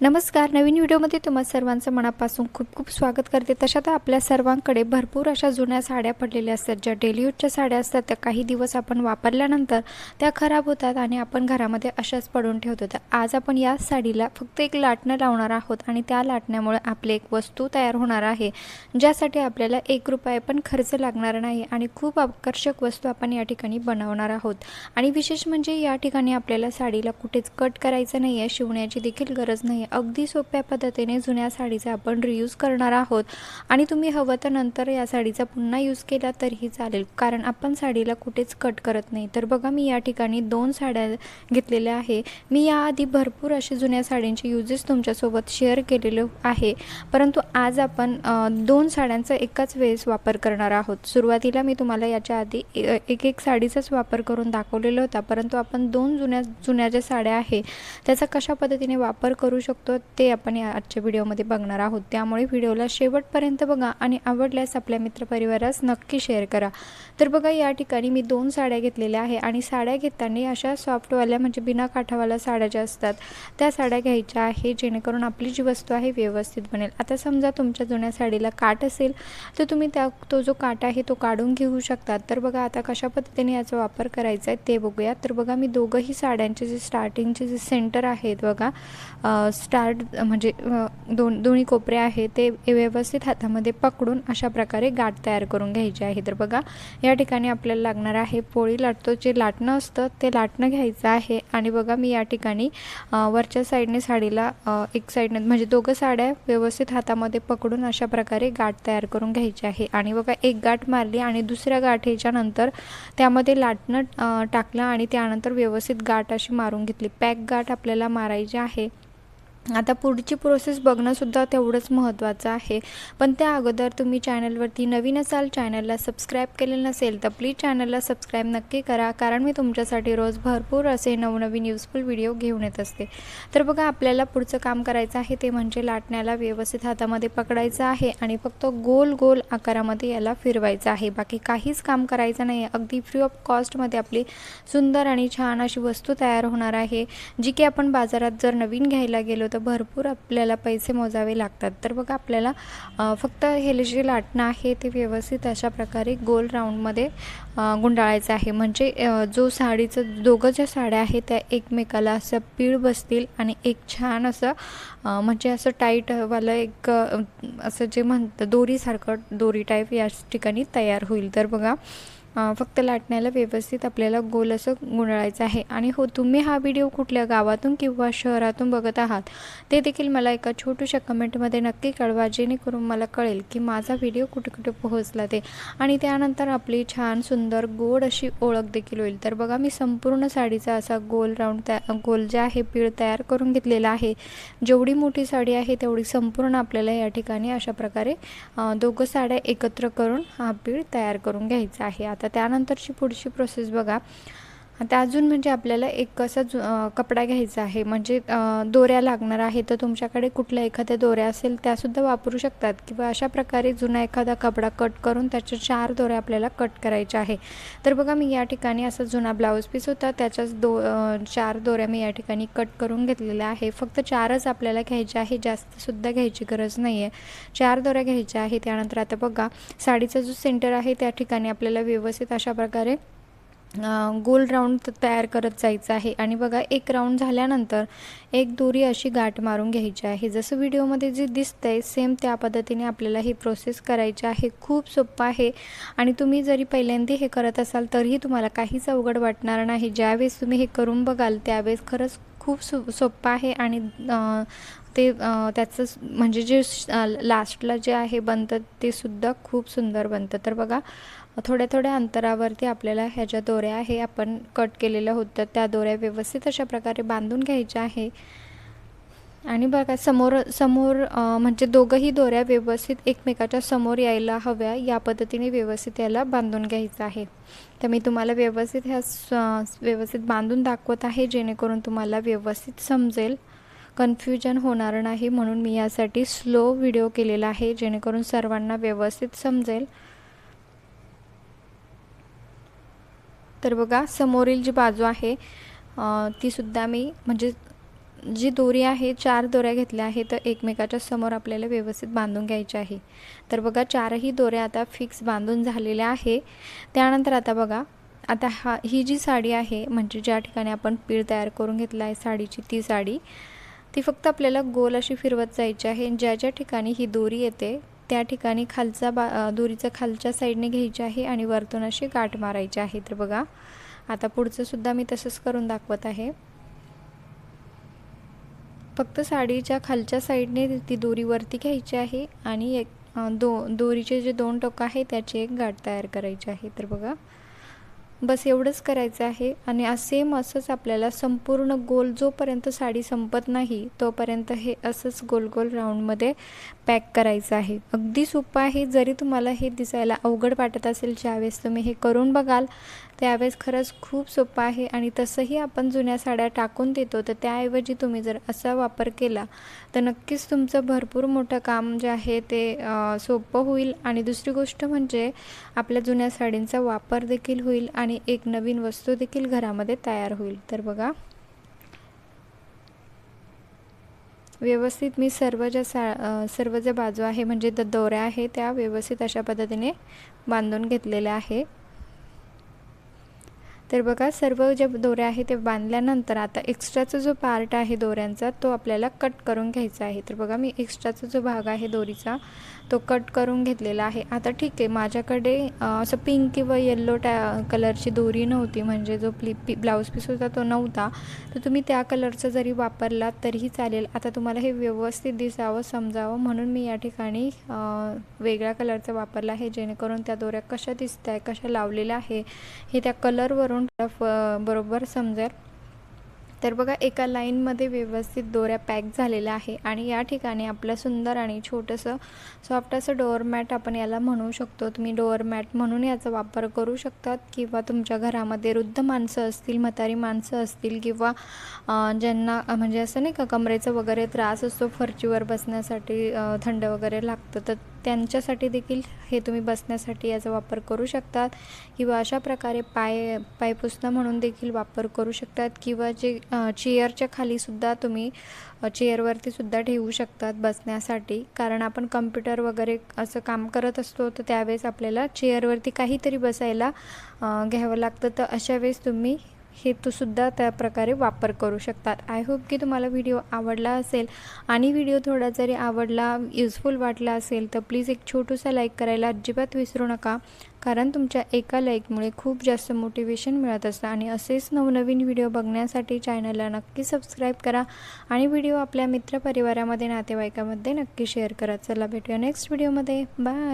नमस्कार नवीन व्हिडिओमध्ये तुम्हा सर्वांचं मनापासून खूप खूप स्वागत करते. तशा तर आपल्या सर्वांकडे भरपूर अशा जुन्या साड्या पडलेल्या असतात. ज्या डेली यूजच्या साड्या असतात त्या काही दिवस आपण वापरल्यानंतर त्या खराब होतात आणि आपण घरामध्ये अशाच पडून ठेवतो. तर आज आपण या साडीला फक्त एक लाटणं लावणार आहोत आणि त्या लाटण्यामुळे आपली एक वस्तू तयार होणार आहे ज्यासाठी आपल्याला एक रुपये पण खर्च लागणार नाही आणि खूप आकर्षक वस्तू आपण या ठिकाणी बनवणार आहोत. आणि विशेष म्हणजे या ठिकाणी आपल्याला साडीला कुठेच कट करायचं नाही आहे शिवण्याची देखील गरज नाही आहे अगदी सोप्या पद्धतीने जुन्या साडीचा आपण रियूज करणार आहोत. आणि तुम्ही हवं तर नंतर या साडीचा पुन्हा यूज केला तरीही चालेल. कारण आपण साडीला कुठेच कट करत नाही. तर बघा मी या ठिकाणी दोन साड्या घेतलेल्या आहे. मी याआधी भरपूर असे जुन्या साड्यांचे युजेस तुमच्यासोबत शेअर केलेले आहे. परंतु आज आपण दोन साड्यांचा एकाच वेळेस वापर करणार आहोत. सुरुवातीला मी तुम्हाला याच्या आधी ए- एक एक साडीचाच वापर करून दाखवलेला होता. परंतु आपण दोन जुन्या जुन्या ज्या साड्या आहे त्याचा कशा पद्धतीने वापर करू शकतो ते आपण या आजच्या व्हिडिओमध्ये बघणार आहोत. त्यामुळे व्हिडिओला शेवटपर्यंत बघा आणि आवडल्यास आपल्या मित्रपरिवारास नक्की शेअर करा. तर बघा या ठिकाणी मी दोन साड्या घेतलेल्या आहे आणि साड्या घेताना अशा सॉफ्टवाल्या म्हणजे बिना काठावाल्या साड्या ज्या असतात त्या साड्या घ्यायच्या आहे जेणेकरून आपली जी वस्तू आहे व्यवस्थित बनेल. आता समजा तुमच्या जुन्या साडीला काठ असेल तर तुम्ही त्या तो जो काट आहे तो काढून घेऊ शकतात. तर बघा आता कशा पद्धतीने याचा वापर करायचा आहे ते बघूया. तर बघा मी दोघंही साड्यांचे जे स्टार्टिंगचे जे सेंटर आहेत बघा स्टार्ट म्हणजे दोन दोन्ही कोपरे आहे ते व्यवस्थित हातामध्ये पकडून अशा प्रकारे गाठ तयार करून घ्यायचे आहे. तर बघा या ठिकाणी आपल्याला लागणार आहे पोळी लाटतो. जे लाटणं असतं ते लाटणं घ्यायचं आहे. आणि बघा मी या ठिकाणी वरच्या साईडने साडीला एक साईडने म्हणजे दोघं साड्या व्यवस्थित हातामध्ये पकडून अशा प्रकारे गाठ तयार करून घ्यायची आहे. आणि बघा एक गाठ मारली आणि दुसऱ्या गाठीच्या नंतर त्यामध्ये लाटणं टाकलं आणि त्यानंतर व्यवस्थित गाठ अशी मारून घेतली. पॅक गाठ आपल्याला मारायची आहे. आता पुढची प्रोसेस बघणंसुद्धा तेवढंच महत्त्वाचं आहे. पण त्या अगोदर तुम्ही चॅनलवरती नवीन असाल चॅनलला सबस्क्राईब केलेलं नसेल तर प्लीज चॅनलला सबस्क्राईब नक्की करा. कारण मी तुमच्यासाठी रोज भरपूर असे नवनवीन युजफुल व्हिडिओ घेऊन येत असते. तर बघा आपल्याला पुढचं काम करायचं आहे ते म्हणजे लाटण्याला व्यवस्थित हातामध्ये पकडायचं आहे आणि फक्त गोल गोल आकारामध्ये याला फिरवायचं आहे. बाकी काहीच काम करायचं नाही आहे अगदी फ्री ऑफ कॉस्टमध्ये आपली सुंदर आणि छान अशी वस्तू तयार होणार आहे जी की आपण बाजारात जर नवीन घ्यायला गेलो तर तर भरपूर आपल्याला पैसे मोजावे लागतात. तर बघा आपल्याला फक्त हे जे लाटणं आहे ते व्यवस्थित अशा प्रकारे गोल राऊंडमध्ये गुंडाळायचं आहे. म्हणजे जो साडीचं दोघं ज्या साड्या आहेत त्या एकमेकाला असं पीळ बसतील आणि एक छान असं म्हणजे असं टाईटवालं एक असं जे म्हणतं दोरीसारखं दोरी टाईप या ठिकाणी तयार होईल. तर बघा फक्त लाटण्याला व्यवस्थित आपल्याला गोल असं गुंडाळायचं आहे. आणि हो तुम्ही हा व्हिडिओ कुठल्या गावातून किंवा शहरातून बघत आहात ते देखील मला एका छोट्याशा कमेंटमध्ये नक्की कळवा जेणेकरून मला कळेल की माझा व्हिडिओ कुठे कुठे पोहोचला ते. आणि त्यानंतर आपली छान सुंदर गोड अशी ओळख देखील होईल. तर बघा मी संपूर्ण साडीचा असा गोल राऊंड त्या गोल जे आहे पीळ तयार करून घेतलेला आहे. जेवढी मोठी साडी आहे तेवढी संपूर्ण आपल्याला या ठिकाणी अशा प्रकारे दोघं साड्या एकत्र करून हा पीळ तयार करून घ्यायचा आहे. आता त्यानंतरची पुढची प्रोसेस बघा. आता अजून म्हणजे आपल्याला एक असा जु कपडा घ्यायचा आहे. म्हणजे दोऱ्या लागणार आहे तर तुमच्याकडे कुठल्या एखाद्या दोऱ्या असेल त्यासुद्धा वापरू शकतात. किंवा अशा प्रकारे जुना एखादा कपडा कट करून त्याच्या चार दोऱ्या आपल्याला कट करायच्या आहे. तर बघा मी या ठिकाणी असा जुना ब्लाऊज पीस होता. त्याच्याच दो चार दोऱ्या मी या ठिकाणी कट करून घेतलेल्या आहे. फक्त चारच आपल्याला घ्यायच्या आहे. जास्तसुद्धा घ्यायची गरज नाही आहे चार दोऱ्या घ्यायच्या आहे त्यानंतर आता बघा साडीचा जो सेंटर आहे त्या ठिकाणी आपल्याला व्यवस्थित अशा प्रकारे गोल राऊंड तयार करत जायचं आहे. आणि बघा एक राऊंड झाल्यानंतर एक दोरी अशी गाठ मारून घ्यायची आहे. जसं व्हिडिओमध्ये जे दिसतंय सेम त्या पद्धतीने आपल्याला ही प्रोसेस करायची आहे. खूप सोपं आहे. आणि तुम्ही जरी पहिल्यांदा हे करत असाल तरीही तुम्हाला काहीच अवघड वाटणार नाही. ज्यावेळेस तुम्ही हे करून बघाल त्यावेळेस खरंच खूप सो सोपं आहे. आणि ते त्याचं म्हणजे जे लास्टला जे आहे बनतं ते सुद्धा खूप सुंदर बनतं. तर बघा थोड्या थोड्या अंतरावरती आपल्याला ह्या ज्या दोऱ्या आहे आपण कट केलेल्या होत्या त्या दोऱ्या व्यवस्थित अशा प्रकारे बांधून घ्यायच्या आहे. आणि बघा समोर समोर म्हणजे दोघंही दोऱ्या व्यवस्थित एकमेकाच्या समोर यायला हव्या या पद्धतीने व्यवस्थित याला बांधून घ्यायचं आहे. तर मी तुम्हाला व्यवस्थित ह्या स- व्यवस्थित बांधून दाखवत आहे जेणेकरून तुम्हाला व्यवस्थित समजेल. कन्फ्युजन होणार नाही म्हणून मी यासाठी स्लो व्हिडिओ केलेला आहे जेणेकरून सर्वांना व्यवस्थित समजेल. तर बघा समोरील जी बाजू आहे तीसुद्धा ती सुद्धा मी म्हणजे जी दोरी आहे चार दोऱ्या घेतल्या आहे तर एकमेकाच्या समोर आपल्याला व्यवस्थित बांधून घ्यायच्या आहे. तर बघा चारही दोऱ्या आता फिक्स बांधून झालेल्या आहे. त्यानंतर आता बघा आता हा ही जी साडी आहे म्हणजे ज्या ठिकाणी आपण पीळ तयार करून घेतला आहे साडीची ती साडी ती फक्त आपल्याला गोल अशी फिरवत जायची आहे. ज्या ज्या ठिकाणी ही दोरी येते त्या ठिकाणी खालचा बा दोरीचा खालच्या साईडने घ्यायची आहे आणि वरतून अशी गाठ मारायची आहे. तर बघा आता पुढचंसुद्धा मी तसंच करून दाखवत आहे. फक्त साडीच्या खालच्या साईडने ती दोरीवरती घ्यायची आहे आणि एक दो दोरीचे जे दोन टोकं आहे त्याची एक गाठ तयार करायची आहे. तर बघा बस एवढंच करायचं आहे आणि सेम असंच आपल्याला संपूर्ण गोल जोपर्यंत साडी संपत नाही तोपर्यंत हे असंच गोल गोल राऊंडमध्ये पॅक करायचं आहे. अगदी सोपं आहे. जरी तुम्हाला हे दिसायला अवघड वाटत असेल ज्यावेळेस तुम्ही हे करून बघाल त्यावेळेस खरंच खूप सोपं आहे आणि तसंही आपण जुन्या साड्या टाकून देतो तर त्याऐवजी तुम्ही जर असा वापर केला तर नक्कीच तुमचं भरपूर मोठं काम जे आहे ते सोपं होईल. आणि दुसरी गोष्ट म्हणजे आपल्या जुन्या साडींचा वापर देखील होईल आणि एक नवीन वस्तू देखील घरामध्ये तयार होईल. तर बघा. व्यवस्थित मी सर्व ज्या सा सर्व ज्या बाजू आहे म्हणजे द दोऱ्या आहे त्या व्यवस्थित अशा पद्धतीने बांधून घेतलेल्या आहे. तर बघा सर्व ज्या दोऱ्या आहे ते बांधल्यानंतर आता एक्स्ट्राचा जो पार्ट आहे दोऱ्यांचा तो आपल्याला कट करून घ्यायचा आहे. तर बघा मी एक्स्ट्राचा जो भाग आहे दोरीचा तो कट करून घेतलेला आहे. आता ठीक आहे माझ्याकडे असं पिंक किंवा येल्लो टॅ कलरची दोरी नव्हती. म्हणजे जो प्ली पी ब्लाऊज पीस होता तो नव्हता. तर तुम्ही त्या कलरचा जरी वापरला तरीही चालेल. आता तुम्हाला हे व्यवस्थित दिसावं समजावं म्हणून मी या ठिकाणी वेगळ्या कलरचा वापरला आहे. जेणेकरून त्या दोऱ्या कशा दिसत आहे कशा लावलेल्या आहे हे त्या कलरवरून बरोबर समजेल. तर बघा एका लाईनमध्ये व्यवस्थित दोऱ्या पॅक झालेल्या आहे आणि या ठिकाणी आपलं सुंदर आणि छोटंसं सॉफ्ट असं डोअरमॅट आपण याला म्हणू शकतो. तुम्ही डोअरमॅट म्हणून याचा वापर करू शकतात किंवा तुमच्या घरामध्ये वृद्ध माणसं असतील म्हातारी माणसं असतील किंवा ज्यांना म्हणजे असं नाही का कमरेचा वगैरे त्रास असतो फरचीवर बसण्यासाठी थंड वगैरे लागतं तर त्यांच्यासाठी देखील हे तुम्ही बसण्यासाठी याचा वापर करू शकतात किंवा अशा प्रकारे पाय पायपुसणं म्हणून देखील वापर करू शकतात किंवा जे चेअरच्या खालीसुद्धा तुम्ही चेअरवरतीसुद्धा ठेवू शकतात बसण्यासाठी. कारण आपण कम्प्युटर वगैरे असं काम करत असतो तर त्यावेळेस आपल्याला चेअरवरती काहीतरी बसायला घ्यावं लागतं. तर अशा वेळेस तुम्ही हे त्या प्रकारे वापर करू शकतात. आय होप की तुम्हाला व्हिडिओ आवडला असेल. आणि व्हिडिओ थोडा जरी आवडला युजफुल वाटला असेल तर प्लीज एक छोटूसा लाईक करायला अजिबात विसरू नका. कारण तुमच्या एका लाईकमुळे खूप जास्त मोटिवेशन मिळत असतं. आणि असेच नवनवीन व्हिडिओ बघण्यासाठी चॅनलला नक्की सबस्क्राईब करा. आणि व्हिडिओ आपल्या मित्रपरिवारामध्ये नातेवाईकामध्ये नक्की शेअर करा. चला भेटूया नेक्स्ट व्हिडिओमध्ये बाय